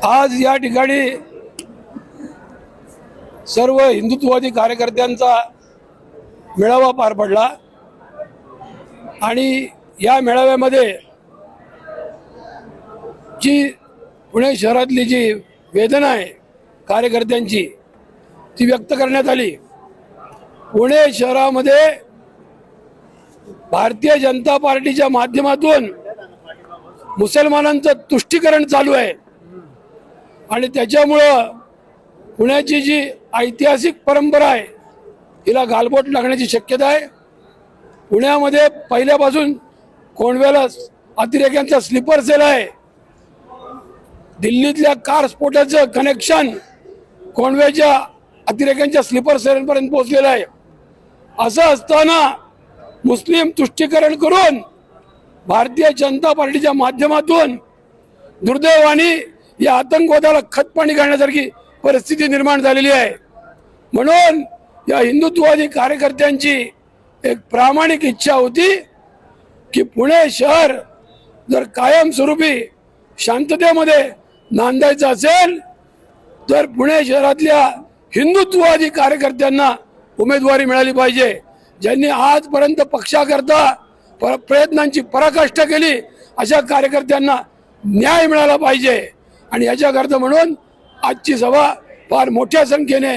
आज या ठिकाणी सर्व हिंदुत्ववादी कार्यकर्त्यांचा मेळावा पार पडला. आणि या मेळाव्यामध्ये जी पुणे शहरातली जी वेदना आहे कार्यकर्त्यांची ती व्यक्त करण्यात आली. पुणे शहरामध्ये भारतीय जनता पार्टीच्या माध्यमातून मुसलमानांचं तुष्टीकरण चालू आहे. आणि त्याच्यामुळं पुण्याची जी ऐतिहासिक परंपरा आहे तिला गालबोट लागण्याची शक्यता आहे. पुण्यामध्ये पहिल्यापासून कोणव्याला अतिरेक्यांचा स्लीपर सेल आहे. दिल्लीतल्या कार स्फोटाचं कनेक्शन कोणव्याच्या अतिरेक्यांच्या स्लीपर सेलपर्यंत पोहोचलेलं आहे. असं असताना मुस्लिम तुष्टीकरण करून भारतीय जनता पार्टीच्या माध्यमातून दुर्दैवाने या आतंकवादाला खतपाणी घालण्यासारखी परिस्थिती निर्माण झालेली आहे. म्हणून या हिंदुत्ववादी कार्यकर्त्यांची एक प्रामाणिक इच्छा होती की पुणे शहर जर कायमस्वरूपी शांततेमध्ये नांदायचं असेल तर पुणे शहरातल्या हिंदुत्ववादी कार्यकर्त्यांना उमेदवारी मिळाली पाहिजे. ज्यांनी आजपर्यंत पक्षाकरता पर प्रयत्नांची पराकाष्ठा केली अशा कार्यकर्त्यांना न्याय मिळाला पाहिजे. आणि याच्याकरता म्हणून आजची सभा फार मोठ्या संख्येने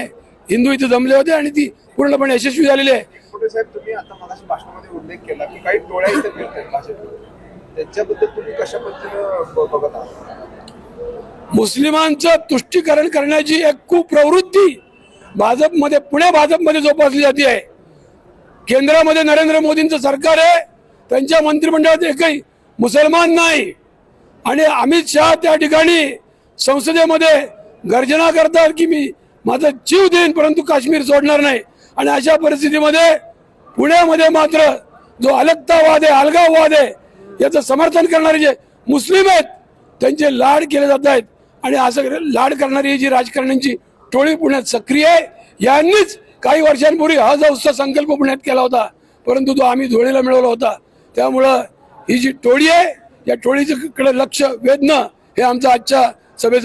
हिंदू इथे जमले होते आणि ती पूर्णपणे यशस्वी झालेली आहे. कुठे साहेब तुम्ही आता मगाशी भाषणामध्ये उल्लेख केला की काही टोळ्या इथे फिरत आहेत भाजप त्याच्याबद्दल तुम्ही कशा पद्धतीनं ब- बघत आहात? मुस्लिमांचं तुष्टीकरण करण्याची एक कुप्रवृत्ती भाजपमध्ये पुणे भाजपमध्ये जोपासली जाते आहे. केंद्रामध्ये नरेंद्र मोदींचं सरकार आहे. त्यांच्या मंत्रिमंडळात एकही मुसलमान नाही. आणि अमित शहा त्या ठिकाणी संसदेमध्ये गर्जना करतात की मी माझा जीव देईन परंतु काश्मीर सोडणार नाही. आणि अशा परिस्थितीमध्ये पुण्यामध्ये मात्र जो अलगतावाद आहे अलगाववाद आहे याचं समर्थन करणारे जे मुस्लिम आहेत त्यांचे लाड केले जात आहेत. आणि असं लाड करणारी जी राजकारण्यांची टोळी पुण्यात सक्रिय आहे यांनीच काही वर्षांपूर्वी हा जौसा संकल्प पुण्यात केला होता परंतु तो आम्ही धुळेला मिळवला होता. त्यामुळं ही जी टोळी आहे या टोळीच्याकडे लक्ष वेधणं हे आमचं आजच्या So there's a